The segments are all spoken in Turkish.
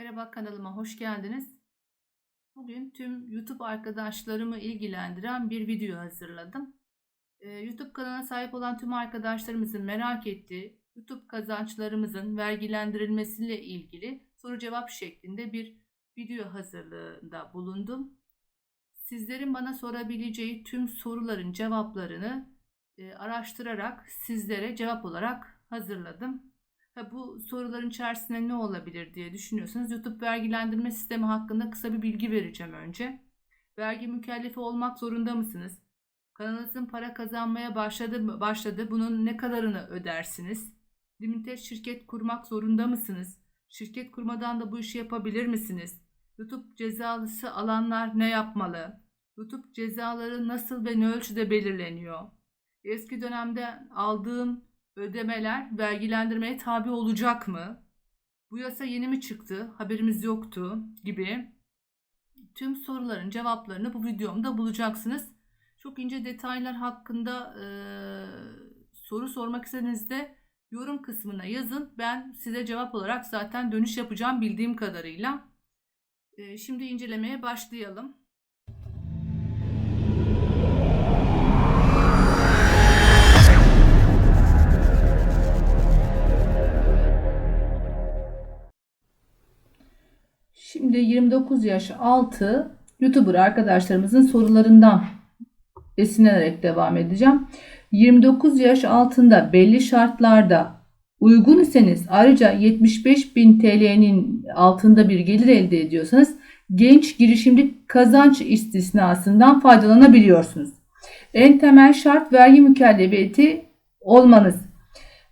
Merhaba kanalıma hoş geldiniz. Bugün tüm YouTube arkadaşlarımı ilgilendiren bir video hazırladım. Ee, YouTube kanalına sahip olan tüm arkadaşlarımızın merak ettiği YouTube kazançlarımızın vergilendirilmesiyle ilgili soru cevap şeklinde bir video hazırlığında bulundum. Sizlerin bana sorabileceği tüm soruların cevaplarını e, araştırarak sizlere cevap olarak hazırladım. Ha, bu soruların içerisinde ne olabilir diye düşünüyorsanız YouTube vergilendirme sistemi hakkında kısa bir bilgi vereceğim önce. Vergi mükellefi olmak zorunda mısınız? Kanalınızın para kazanmaya başladı mı? Başladı. Bunun ne kadarını ödersiniz? Limited şirket kurmak zorunda mısınız? Şirket kurmadan da bu işi yapabilir misiniz? YouTube cezalısı alanlar ne yapmalı? YouTube cezaları nasıl ve ne ölçüde belirleniyor? Eski dönemde aldığım ödemeler vergilendirmeye tabi olacak mı? Bu yasa yeni mi çıktı? Haberimiz yoktu gibi. Tüm soruların cevaplarını bu videomda bulacaksınız. Çok ince detaylar hakkında e, soru sormak istediğinizde yorum kısmına yazın. Ben size cevap olarak zaten dönüş yapacağım bildiğim kadarıyla. E, şimdi incelemeye başlayalım. Şimdi 29 yaş altı YouTuber arkadaşlarımızın sorularından esinlenerek devam edeceğim. 29 yaş altında belli şartlarda uygun iseniz ayrıca 75 bin TL'nin altında bir gelir elde ediyorsanız genç girişimci kazanç istisnasından faydalanabiliyorsunuz. En temel şart vergi mükellefiyeti olmanız.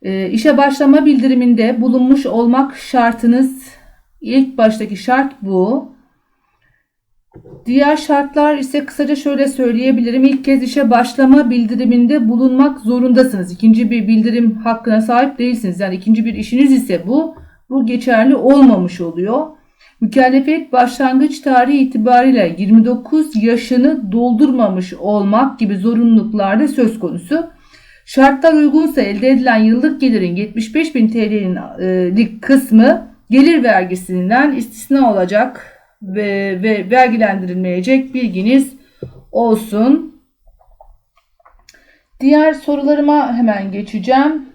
E, işe başlama bildiriminde bulunmuş olmak şartınız İlk baştaki şart bu. Diğer şartlar ise kısaca şöyle söyleyebilirim. İlk kez işe başlama bildiriminde bulunmak zorundasınız. İkinci bir bildirim hakkına sahip değilsiniz. Yani ikinci bir işiniz ise bu. Bu geçerli olmamış oluyor. Mükellefiyet başlangıç tarihi itibariyle 29 yaşını doldurmamış olmak gibi zorunluluklar da söz konusu. Şartlar uygunsa elde edilen yıllık gelirin 75 bin TL'lik kısmı gelir vergisinden istisna olacak ve, ve vergilendirilmeyecek bilginiz olsun. Diğer sorularıma hemen geçeceğim.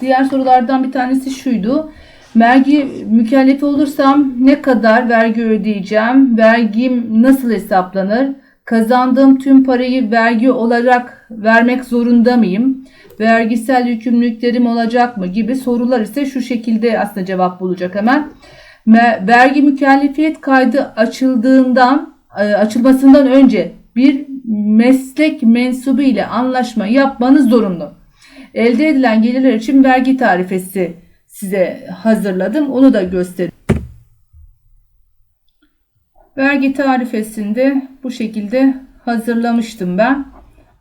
Diğer sorulardan bir tanesi şuydu. Vergi mükellefi olursam ne kadar vergi ödeyeceğim? Vergim nasıl hesaplanır? Kazandığım tüm parayı vergi olarak vermek zorunda mıyım? vergisel yükümlülüklerim olacak mı gibi sorular ise şu şekilde aslında cevap bulacak hemen. Vergi mükellefiyet kaydı açıldığından e, açılmasından önce bir meslek mensubu ile anlaşma yapmanız zorunlu. Elde edilen gelirler için vergi tarifesi size hazırladım. Onu da göstereyim. Vergi tarifesinde bu şekilde hazırlamıştım ben.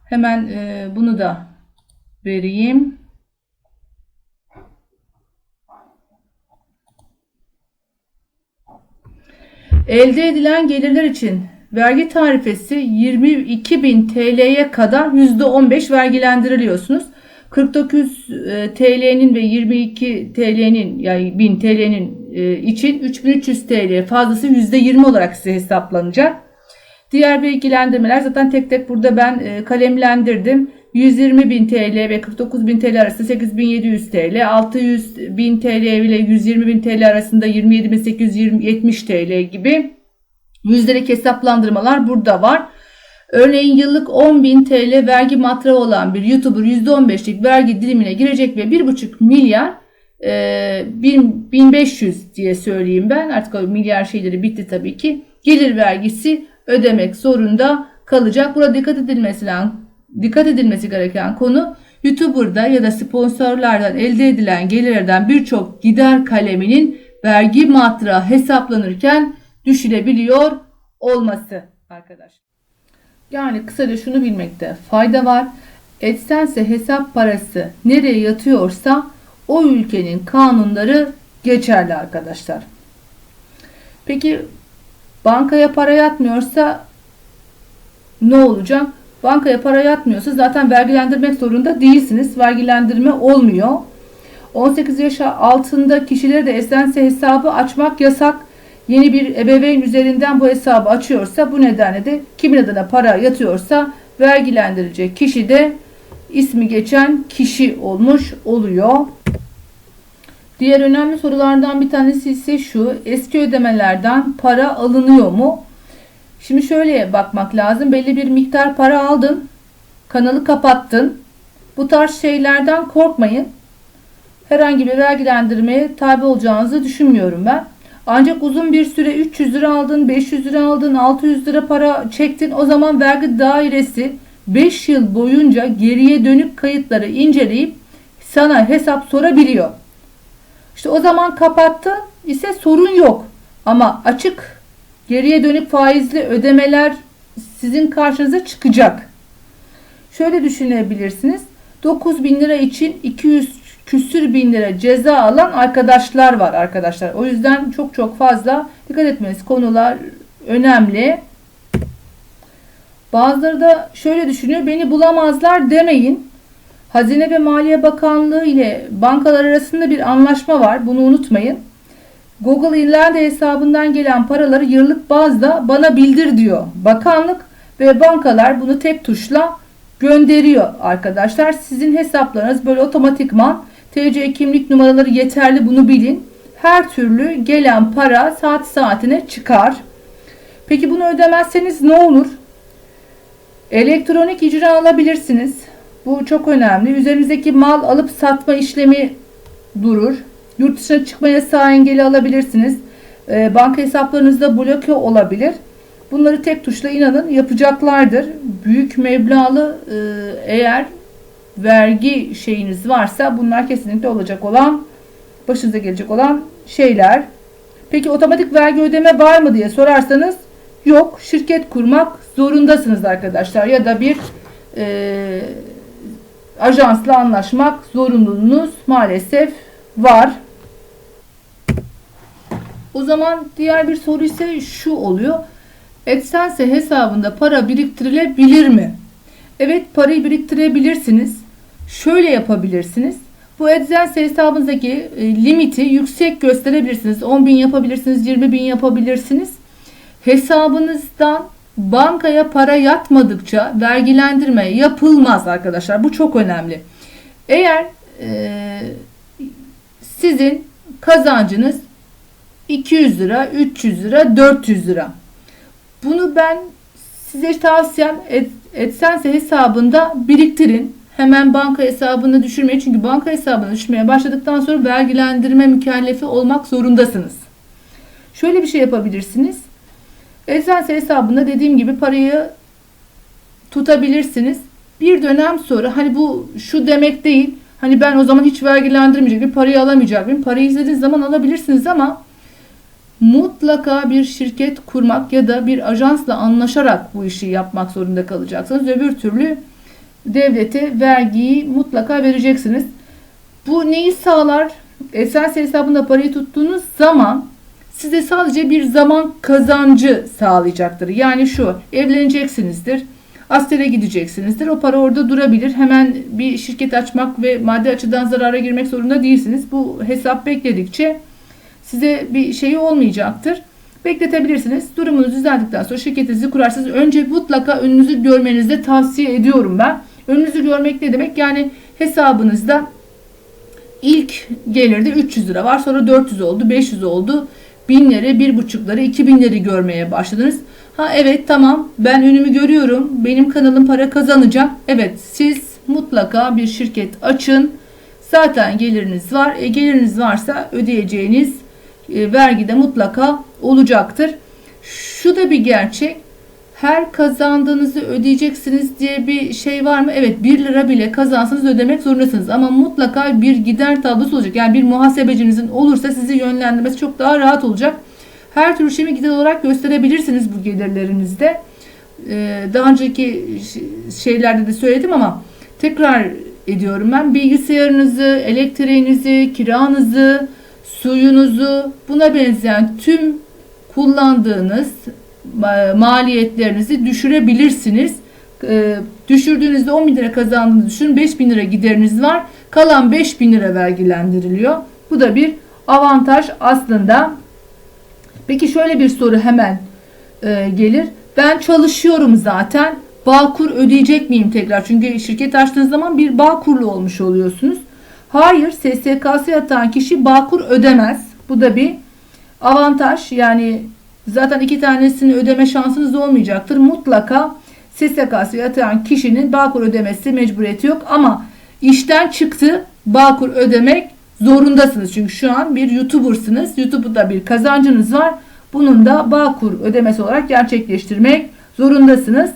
Hemen e, bunu da vereyim. Elde edilen gelirler için vergi tarifesi 22.000 TL'ye kadar %15 vergilendiriliyorsunuz. 49 e, TL'nin ve 22 TL'nin yani 1000 TL'nin için 3300 TL fazlası %20 olarak size hesaplanacak. Diğer bilgilendirmeler zaten tek tek burada ben e, kalemlendirdim. 120 bin TL ve 49 bin TL arasında 8700 TL, 600 bin TL ile 120 bin TL arasında 27870 TL gibi yüzdelik hesaplandırmalar burada var. Örneğin yıllık 10 bin TL vergi matrağı olan bir YouTuber %15'lik vergi dilimine girecek ve 1,5 milyar e, 1500 diye söyleyeyim ben artık o milyar şeyleri bitti tabii ki gelir vergisi ödemek zorunda kalacak. Burada dikkat edilmesi lazım dikkat edilmesi gereken konu YouTuber'da ya da sponsorlardan elde edilen gelirlerden birçok gider kaleminin vergi matrağı hesaplanırken düşülebiliyor olması arkadaşlar. Yani kısaca şunu bilmekte fayda var. AdSense hesap parası nereye yatıyorsa o ülkenin kanunları geçerli arkadaşlar. Peki bankaya para yatmıyorsa ne olacak? Bankaya para yatmıyorsa zaten vergilendirmek zorunda değilsiniz. Vergilendirme olmuyor. 18 yaş altında kişilere de esense hesabı açmak yasak. Yeni bir ebeveyn üzerinden bu hesabı açıyorsa bu nedenle de kimin adına para yatıyorsa vergilendirilecek kişi de ismi geçen kişi olmuş oluyor. Diğer önemli sorulardan bir tanesi ise şu. Eski ödemelerden para alınıyor mu? Şimdi şöyle bakmak lazım. Belli bir miktar para aldın. Kanalı kapattın. Bu tarz şeylerden korkmayın. Herhangi bir vergilendirmeye tabi olacağınızı düşünmüyorum ben. Ancak uzun bir süre 300 lira aldın, 500 lira aldın, 600 lira para çektin. O zaman vergi dairesi 5 yıl boyunca geriye dönük kayıtları inceleyip sana hesap sorabiliyor. İşte o zaman kapattın ise sorun yok. Ama açık geriye dönük faizli ödemeler sizin karşınıza çıkacak. Şöyle düşünebilirsiniz. 9 bin lira için 200 küsür bin lira ceza alan arkadaşlar var arkadaşlar. O yüzden çok çok fazla dikkat etmeniz konular önemli. Bazıları da şöyle düşünüyor. Beni bulamazlar demeyin. Hazine ve Maliye Bakanlığı ile bankalar arasında bir anlaşma var. Bunu unutmayın. Google İrlanda hesabından gelen paraları yıllık bazda bana bildir diyor. Bakanlık ve bankalar bunu tek tuşla gönderiyor arkadaşlar. Sizin hesaplarınız böyle otomatikman TC kimlik numaraları yeterli bunu bilin. Her türlü gelen para saat saatine çıkar. Peki bunu ödemezseniz ne olur? Elektronik icra alabilirsiniz. Bu çok önemli. Üzerinizdeki mal alıp satma işlemi durur. Yurt dışına çıkma yasağı engeli alabilirsiniz. E, banka hesaplarınızda bloke olabilir. Bunları tek tuşla inanın yapacaklardır. Büyük meblağlı e, eğer vergi şeyiniz varsa bunlar kesinlikle olacak olan başınıza gelecek olan şeyler. Peki otomatik vergi ödeme var mı diye sorarsanız yok. Şirket kurmak zorundasınız arkadaşlar ya da bir e, ajansla anlaşmak zorunluluğunuz maalesef var. O zaman diğer bir soru ise şu oluyor. AdSense hesabında para biriktirilebilir mi? Evet parayı biriktirebilirsiniz. Şöyle yapabilirsiniz. Bu AdSense hesabınızdaki e, limiti yüksek gösterebilirsiniz. 10 bin yapabilirsiniz, 20 bin yapabilirsiniz. Hesabınızdan bankaya para yatmadıkça vergilendirme yapılmaz arkadaşlar. Bu çok önemli. Eğer e, sizin kazancınız 200 lira, 300 lira, 400 lira. Bunu ben size tavsiyem AdSense hesabında biriktirin. Hemen banka hesabını düşürmeyin. Çünkü banka hesabını düşürmeye başladıktan sonra vergilendirme mükellefi olmak zorundasınız. Şöyle bir şey yapabilirsiniz. AdSense hesabında dediğim gibi parayı tutabilirsiniz. Bir dönem sonra hani bu şu demek değil. Hani ben o zaman hiç vergilendirmeyecek bir parayı alamayacak mıyım? Parayı izlediğiniz zaman alabilirsiniz ama mutlaka bir şirket kurmak ya da bir ajansla anlaşarak bu işi yapmak zorunda kalacaksınız. Öbür türlü devlete vergiyi mutlaka vereceksiniz. Bu neyi sağlar? Esens hesabında parayı tuttuğunuz zaman size sadece bir zaman kazancı sağlayacaktır. Yani şu evleneceksinizdir. Askere gideceksinizdir. O para orada durabilir. Hemen bir şirket açmak ve maddi açıdan zarara girmek zorunda değilsiniz. Bu hesap bekledikçe size bir şeyi olmayacaktır. Bekletebilirsiniz. Durumunuz düzeldikten sonra şirketinizi kurarsınız. Önce mutlaka önünüzü görmenizi tavsiye ediyorum ben. Önünüzü görmek ne demek? Yani hesabınızda ilk gelirde 300 lira var. Sonra 400 oldu, 500 oldu. Binleri, bir buçukları, iki binleri görmeye başladınız. Ha evet tamam ben önümü görüyorum. Benim kanalım para kazanacak. Evet siz mutlaka bir şirket açın. Zaten geliriniz var. E, geliriniz varsa ödeyeceğiniz e, vergi de mutlaka olacaktır. Şu da bir gerçek. Her kazandığınızı ödeyeceksiniz diye bir şey var mı? Evet 1 lira bile kazansanız ödemek zorundasınız. Ama mutlaka bir gider tablosu olacak. Yani bir muhasebecinizin olursa sizi yönlendirmesi çok daha rahat olacak. Her türlü şeyi gider olarak gösterebilirsiniz bu gelirlerinizde. Ee, daha önceki şeylerde de söyledim ama tekrar ediyorum ben. Bilgisayarınızı, elektriğinizi, kiranızı, suyunuzu buna benzeyen tüm kullandığınız maliyetlerinizi düşürebilirsiniz. e, düşürdüğünüzde 10 bin lira kazandığınızı düşünün 5 bin lira gideriniz var. Kalan 5 bin lira vergilendiriliyor. Bu da bir avantaj aslında. Peki şöyle bir soru hemen e, gelir. Ben çalışıyorum zaten. Bağkur ödeyecek miyim tekrar? Çünkü şirket açtığınız zaman bir Bağkurlu olmuş oluyorsunuz. Hayır, SSK'sı yatan kişi Bağkur ödemez. Bu da bir avantaj. Yani zaten iki tanesini ödeme şansınız olmayacaktır. Mutlaka SSK'sı yatan kişinin Bağkur ödemesi mecburiyeti yok ama işten çıktı Bağkur ödemek zorundasınız. Çünkü şu an bir YouTuber'sınız. YouTube'da bir kazancınız var. Bunun da Bağkur ödemesi olarak gerçekleştirmek zorundasınız.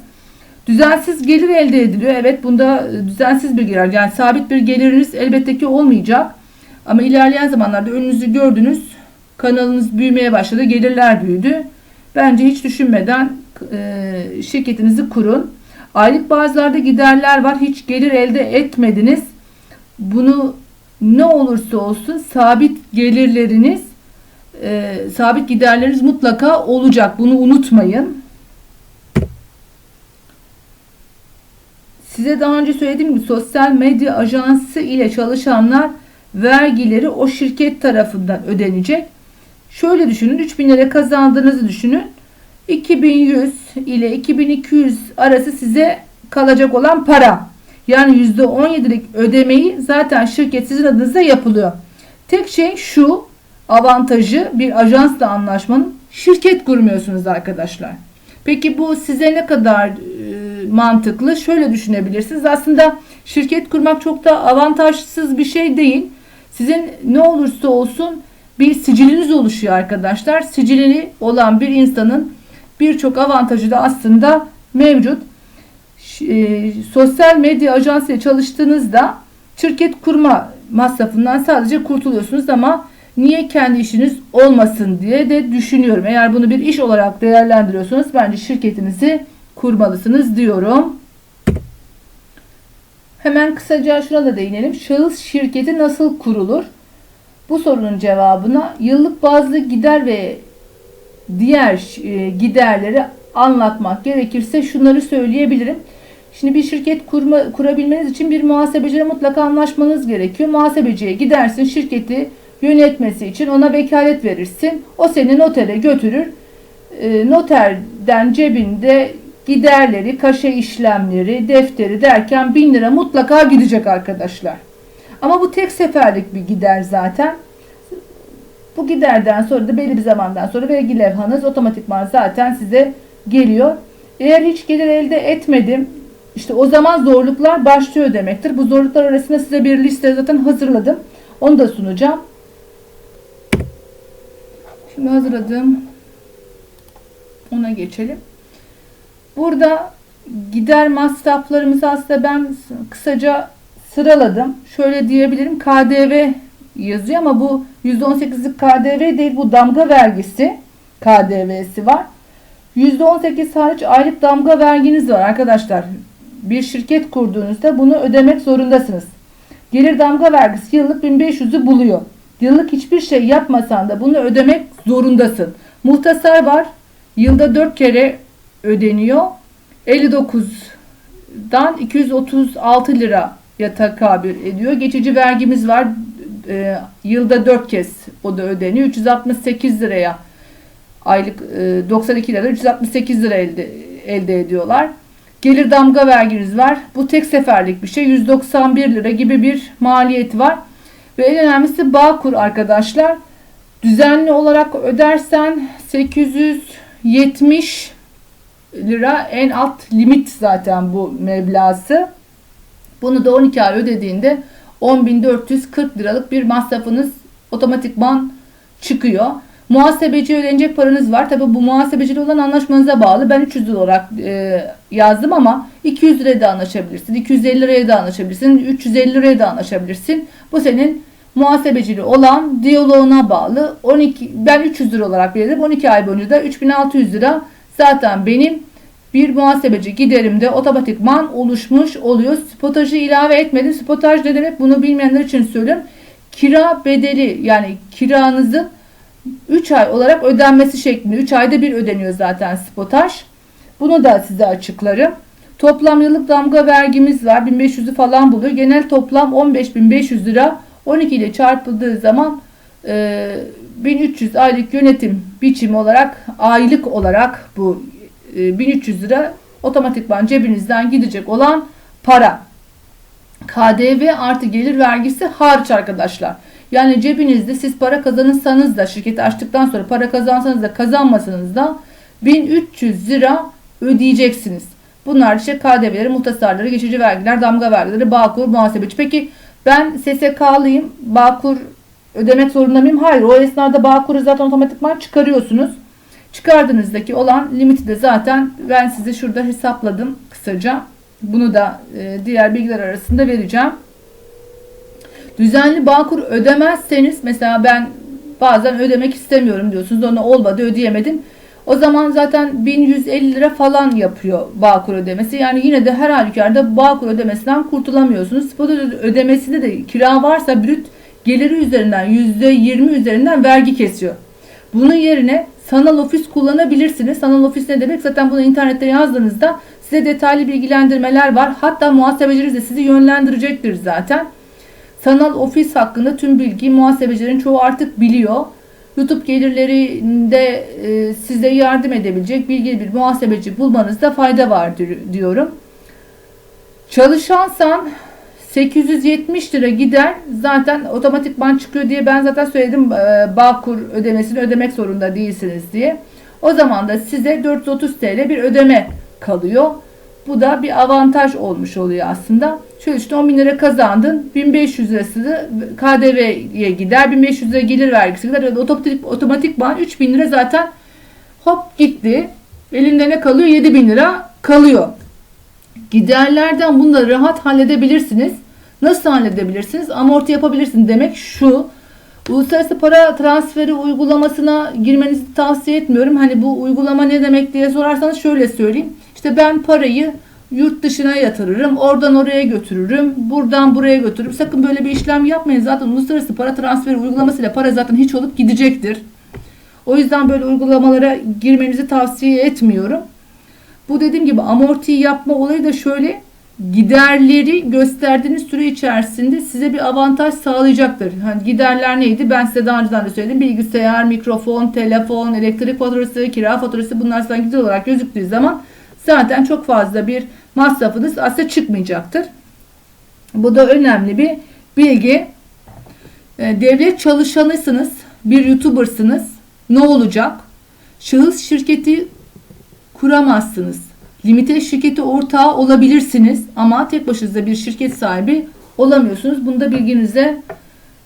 Düzensiz gelir elde ediliyor. Evet bunda e, düzensiz bir gelir. Yani sabit bir geliriniz elbette ki olmayacak. Ama ilerleyen zamanlarda önünüzü gördünüz. Kanalınız büyümeye başladı. Gelirler büyüdü. Bence hiç düşünmeden e, şirketinizi kurun. Aylık bazılarda giderler var. Hiç gelir elde etmediniz. Bunu ne olursa olsun sabit gelirleriniz e, sabit giderleriniz mutlaka olacak. Bunu unutmayın. Size daha önce söylediğim gibi sosyal medya ajansı ile çalışanlar vergileri o şirket tarafından ödenecek. Şöyle düşünün 3000 lira kazandığınızı düşünün. 2100 ile 2200 arası size kalacak olan para. Yani %17'lik ödemeyi zaten şirket sizin adınıza yapılıyor. Tek şey şu avantajı bir ajansla anlaşmanın şirket kurmuyorsunuz arkadaşlar. Peki bu size ne kadar e, mantıklı? Şöyle düşünebilirsiniz. Aslında şirket kurmak çok da avantajsız bir şey değil. Sizin ne olursa olsun bir siciliniz oluşuyor arkadaşlar. Sicilini olan bir insanın birçok avantajı da aslında mevcut. E, sosyal medya ajansıyla çalıştığınızda şirket kurma masrafından sadece kurtuluyorsunuz ama niye kendi işiniz olmasın diye de düşünüyorum. Eğer bunu bir iş olarak değerlendiriyorsanız bence şirketinizi kurmalısınız diyorum. Hemen kısaca şuna da değinelim. Şahıs şirketi nasıl kurulur? Bu sorunun cevabına yıllık bazlı gider ve diğer e, giderleri anlatmak gerekirse şunları söyleyebilirim. Şimdi bir şirket kurma, kurabilmeniz için bir muhasebeciyle mutlaka anlaşmanız gerekiyor. Muhasebeciye gidersin şirketi yönetmesi için ona vekalet verirsin. O seni notere götürür. E, noterden cebinde giderleri, kaşe işlemleri, defteri derken bin lira mutlaka gidecek arkadaşlar. Ama bu tek seferlik bir gider zaten. Bu giderden sonra da belli bir zamandan sonra vergi levhanız otomatikman zaten size geliyor. Eğer hiç gelir elde etmedim, işte o zaman zorluklar başlıyor demektir. Bu zorluklar arasında size bir liste zaten hazırladım. Onu da sunacağım. Şimdi hazırladım. Ona geçelim. Burada gider masraflarımızı aslında ben kısaca sıraladım. Şöyle diyebilirim. KDV yazıyor ama bu %18'lik KDV değil. Bu damga vergisi KDV'si var. %18 hariç aylık damga verginiz var arkadaşlar. Bir şirket kurduğunuzda bunu ödemek zorundasınız. Gelir damga vergisi yıllık 1500'ü buluyor. Yıllık hiçbir şey yapmasan da bunu ödemek zorundasın. Muhtasar var. Yılda 4 kere ödeniyor. 59'dan 236 lira tekabül ediyor. Geçici vergimiz var. E, yılda 4 kez o da ödeniyor. 368 liraya aylık e, 92 lira 368 lira elde, elde ediyorlar. Gelir damga verginiz var. Bu tek seferlik bir şey. 191 lira gibi bir maliyeti var. Ve en önemlisi Bağkur arkadaşlar. Düzenli olarak ödersen 870 lira en alt limit zaten bu meblası. Bunu da 12 ay ödediğinde 10.440 liralık bir masrafınız otomatikman çıkıyor. Muhasebeci ödenecek paranız var. Tabi bu muhasebeciyle olan anlaşmanıza bağlı. Ben 300 lira olarak e, yazdım ama 200 liraya da anlaşabilirsin. 250 liraya da anlaşabilirsin. 350 liraya da anlaşabilirsin. Bu senin muhasebecili olan diyaloğuna bağlı. 12 ben 300 lira olarak verdim. 12 ay boyunca da 3600 lira zaten benim bir muhasebeci giderimde otomatikman oluşmuş oluyor. Spotajı ilave etmedim. Spotaj ne demek? Bunu bilmeyenler için söylüyorum. Kira bedeli yani kiranızın 3 ay olarak ödenmesi şeklinde. 3 ayda bir ödeniyor zaten spotaj. Bunu da size açıklarım. Toplam yıllık damga vergimiz var. 1500'ü falan buluyor. Genel toplam 15.500 lira. 12 ile çarpıldığı zaman e, 1300 aylık yönetim biçimi olarak aylık olarak bu e, 1300 lira otomatikman cebinizden gidecek olan para. KDV artı gelir vergisi hariç arkadaşlar. Yani cebinizde siz para kazanırsanız da şirketi açtıktan sonra para kazansanız da kazanmasanız da 1300 lira ödeyeceksiniz. Bunlar işte KDV'leri, muhtasarları, geçici vergiler, damga vergileri, Bağkur, muhasebeci. Peki ben SSK'lıyım. Bağkur ödemek zorunda mıyım? Hayır. O esnada Bağkur'u zaten otomatikman çıkarıyorsunuz. Çıkardığınızdaki olan limiti de zaten ben size şurada hesapladım kısaca. Bunu da e, diğer bilgiler arasında vereceğim. Düzenli Bağkur ödemezseniz mesela ben bazen ödemek istemiyorum diyorsunuz. Onu olmadı ödeyemedim. O zaman zaten 1150 lira falan yapıyor Bağkur ödemesi. Yani yine de her halükarda Bağkur ödemesinden kurtulamıyorsunuz. Spot ödemesinde de kira varsa brüt geliri üzerinden %20 üzerinden vergi kesiyor. Bunun yerine sanal ofis kullanabilirsiniz. Sanal ofis ne demek? Zaten bunu internette yazdığınızda size detaylı bilgilendirmeler var. Hatta muhasebeciniz de sizi yönlendirecektir zaten. Sanal ofis hakkında tüm bilgi muhasebecilerin çoğu artık biliyor. YouTube gelirlerinde e, size yardım edebilecek bilgili bir muhasebeci bulmanızda fayda var diyorum. Çalışansan 870 lira gider zaten otomatikman çıkıyor diye ben zaten söyledim e, Bağkur ödemesini ödemek zorunda değilsiniz diye. O zaman da size 430 TL bir ödeme kalıyor. Bu da bir avantaj olmuş oluyor aslında. Şöyle işte 10 bin lira kazandın. 1500 lirası da KDV'ye gider. 1500 lira gelir vergisi gider. Otomatik, otomatikman 3000 lira zaten hop gitti. Elinde ne kalıyor? 7000 lira kalıyor. Giderlerden bunları rahat halledebilirsiniz. Nasıl halledebilirsiniz? Amorti yapabilirsiniz. Demek şu. Uluslararası para transferi uygulamasına girmenizi tavsiye etmiyorum. Hani bu uygulama ne demek diye sorarsanız şöyle söyleyeyim. İşte ben parayı yurt dışına yatırırım, oradan oraya götürürüm, buradan buraya götürürüm. Sakın böyle bir işlem yapmayın. Zaten uluslararası para transferi uygulamasıyla para zaten hiç olup gidecektir. O yüzden böyle uygulamalara girmenizi tavsiye etmiyorum. Bu dediğim gibi amorti yapma olayı da şöyle giderleri gösterdiğiniz süre içerisinde size bir avantaj sağlayacaktır. Hani giderler neydi? Ben size daha önceden de söyledim. Bilgisayar, mikrofon, telefon, elektrik faturası, kira faturası bunlar sizden gider olarak gözüktüğü zaman zaten çok fazla bir masrafınız aslında çıkmayacaktır. Bu da önemli bir bilgi. Ee, devlet çalışanısınız, bir YouTuber'sınız. Ne olacak? Şahıs şirketi kuramazsınız. Limite şirketi ortağı olabilirsiniz ama tek başınıza bir şirket sahibi olamıyorsunuz. Bunu da bilginize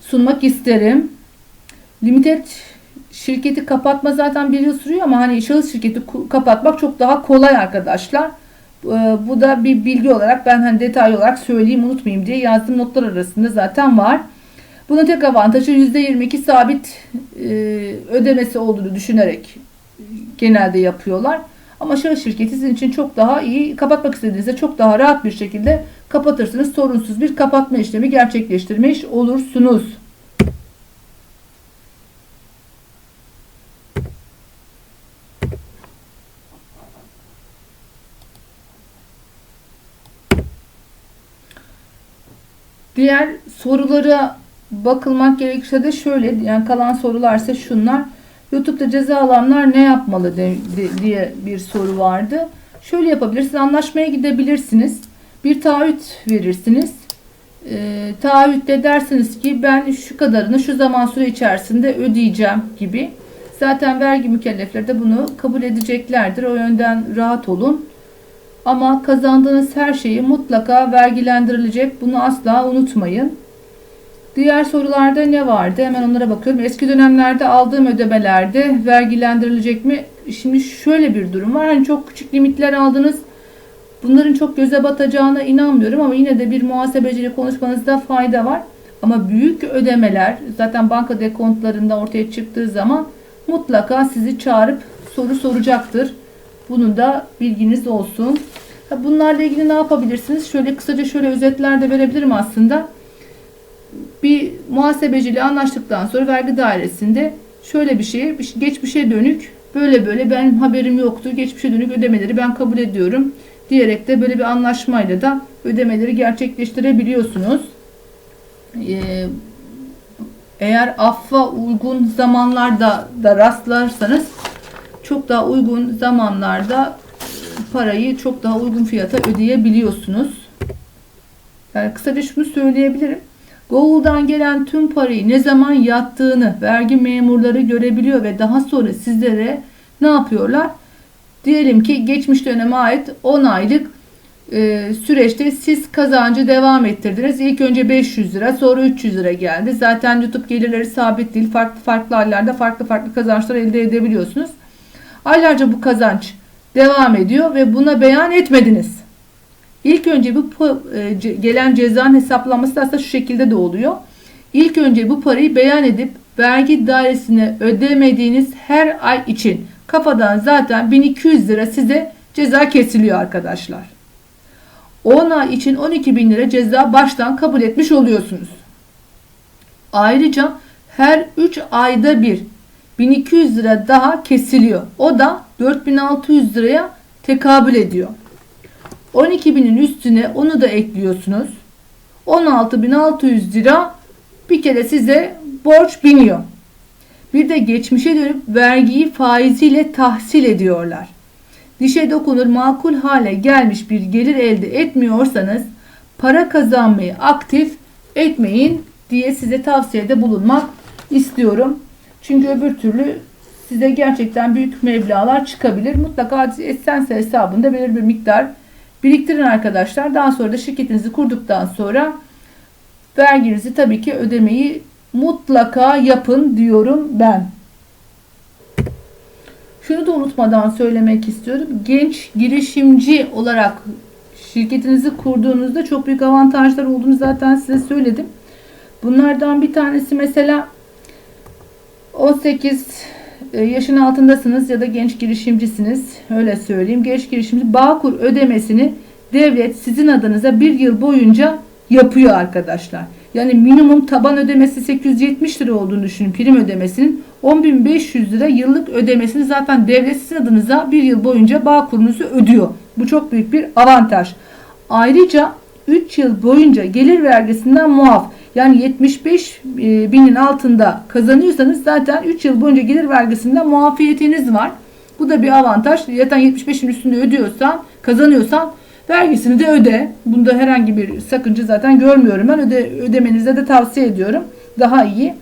sunmak isterim. Limited şirketi kapatma zaten bir yıl sürüyor ama hani şahıs şirketi kapatmak çok daha kolay arkadaşlar. Ee, bu da bir bilgi olarak ben hani detaylı olarak söyleyeyim unutmayayım diye yazdığım notlar arasında zaten var. Bunun tek avantajı %22 sabit e, ödemesi olduğunu düşünerek genelde yapıyorlar. Ama şahıs şirketi sizin için çok daha iyi kapatmak istediğinizde çok daha rahat bir şekilde kapatırsınız. Sorunsuz bir kapatma işlemi gerçekleştirmiş olursunuz. Diğer sorulara bakılmak gerekirse de şöyle yani kalan sorularsa şunlar. YouTube'da ceza alanlar ne yapmalı de, de, diye bir soru vardı. Şöyle yapabilirsiniz. Anlaşmaya gidebilirsiniz. Bir taahhüt verirsiniz. E, taahhütte dersiniz ki ben şu kadarını şu zaman süre içerisinde ödeyeceğim gibi. Zaten vergi mükellefleri de bunu kabul edeceklerdir. O yönden rahat olun. Ama kazandığınız her şeyi mutlaka vergilendirilecek. Bunu asla unutmayın. Diğer sorularda ne vardı? Hemen onlara bakıyorum. Eski dönemlerde aldığım ödemelerde vergilendirilecek mi? Şimdi şöyle bir durum var. Hani çok küçük limitler aldınız. Bunların çok göze batacağına inanmıyorum ama yine de bir muhasebeciyle konuşmanızda fayda var. Ama büyük ödemeler zaten banka dekontlarında ortaya çıktığı zaman mutlaka sizi çağırıp soru soracaktır. Bunun da bilginiz olsun. Bunlarla ilgili ne yapabilirsiniz? Şöyle kısaca şöyle özetler de verebilirim aslında bir muhasebeciyle anlaştıktan sonra vergi dairesinde şöyle bir şey, geçmişe dönük böyle böyle benim haberim yoktu. Geçmişe dönük ödemeleri ben kabul ediyorum. diyerek de böyle bir anlaşmayla da ödemeleri gerçekleştirebiliyorsunuz. Ee, eğer affa uygun zamanlarda da rastlarsanız çok daha uygun zamanlarda parayı çok daha uygun fiyata ödeyebiliyorsunuz. Yani kısaca şunu söyleyebilirim. Google'dan gelen tüm parayı ne zaman yattığını vergi memurları görebiliyor ve daha sonra sizlere ne yapıyorlar? Diyelim ki geçmiş döneme ait 10 aylık e, süreçte siz kazancı devam ettirdiniz. İlk önce 500 lira sonra 300 lira geldi. Zaten YouTube gelirleri sabit değil. Farklı farklı aylarda farklı farklı kazançlar elde edebiliyorsunuz. Aylarca bu kazanç devam ediyor ve buna beyan etmediniz. İlk önce bu e, gelen cezanın hesaplanması da aslında şu şekilde de oluyor. İlk önce bu parayı beyan edip vergi dairesine ödemediğiniz her ay için kafadan zaten 1200 lira size ceza kesiliyor arkadaşlar. 10 ay için 12 bin lira ceza baştan kabul etmiş oluyorsunuz. Ayrıca her 3 ayda bir 1200 lira daha kesiliyor. O da 4600 liraya tekabül ediyor. 12 binin üstüne onu da ekliyorsunuz. 16.600 lira bir kere size borç biniyor. Bir de geçmişe dönüp vergiyi faiziyle tahsil ediyorlar. Dişe dokunur makul hale gelmiş bir gelir elde etmiyorsanız para kazanmayı aktif etmeyin diye size tavsiyede bulunmak istiyorum. Çünkü öbür türlü size gerçekten büyük meblağlar çıkabilir. Mutlaka Essence hesabında belirli bir miktar biriktirin arkadaşlar. Daha sonra da şirketinizi kurduktan sonra verginizi tabii ki ödemeyi mutlaka yapın diyorum ben. Şunu da unutmadan söylemek istiyorum. Genç girişimci olarak şirketinizi kurduğunuzda çok büyük avantajlar olduğunu zaten size söyledim. Bunlardan bir tanesi mesela 18 e, yaşın altındasınız ya da genç girişimcisiniz. Öyle söyleyeyim. Genç girişimci Bağkur ödemesini devlet sizin adınıza bir yıl boyunca yapıyor arkadaşlar. Yani minimum taban ödemesi 870 lira olduğunu düşünün prim ödemesinin. 10.500 lira yıllık ödemesini zaten devlet sizin adınıza bir yıl boyunca bağ kurunuzu ödüyor. Bu çok büyük bir avantaj. Ayrıca 3 yıl boyunca gelir vergisinden muaf. Yani 75 e, binin altında kazanıyorsanız zaten 3 yıl boyunca gelir vergisinden muafiyetiniz var. Bu da bir avantaj. Zaten 75'in üstünde ödüyorsan, kazanıyorsan vergisini de öde. Bunda herhangi bir sakınca zaten görmüyorum. Ben öde, ödemenize de tavsiye ediyorum. Daha iyi.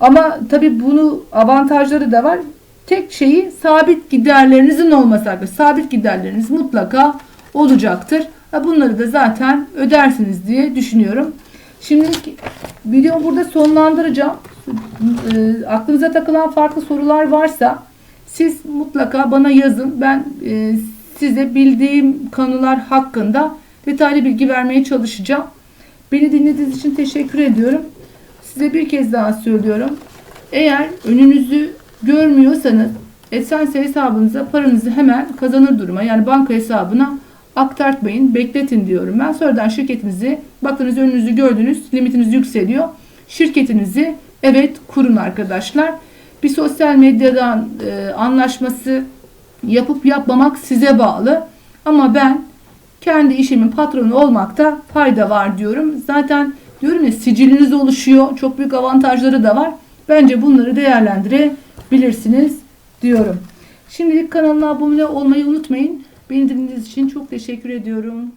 Ama tabi bunu avantajları da var. Tek şeyi sabit giderlerinizin olması arkadaşlar. Sabit giderleriniz mutlaka olacaktır. Bunları da zaten ödersiniz diye düşünüyorum. Şimdi videomu burada sonlandıracağım. E, aklınıza takılan farklı sorular varsa siz mutlaka bana yazın. Ben e, size bildiğim konular hakkında detaylı bilgi vermeye çalışacağım. Beni dinlediğiniz için teşekkür ediyorum. Size bir kez daha söylüyorum. Eğer önünüzü görmüyorsanız Essence hesabınıza paranızı hemen kazanır duruma yani banka hesabına aktartmayın, bekletin diyorum. Ben sonradan şirketinizi baktınız önünüzü gördünüz, limitiniz yükseliyor. Şirketinizi evet kurun arkadaşlar. Bir sosyal medyadan e, anlaşması yapıp yapmamak size bağlı. Ama ben kendi işimin patronu olmakta fayda var diyorum. Zaten diyorum ya siciliniz oluşuyor. Çok büyük avantajları da var. Bence bunları değerlendirebilirsiniz diyorum. Şimdilik kanalıma abone olmayı unutmayın. Beni dinlediğiniz için çok teşekkür ediyorum.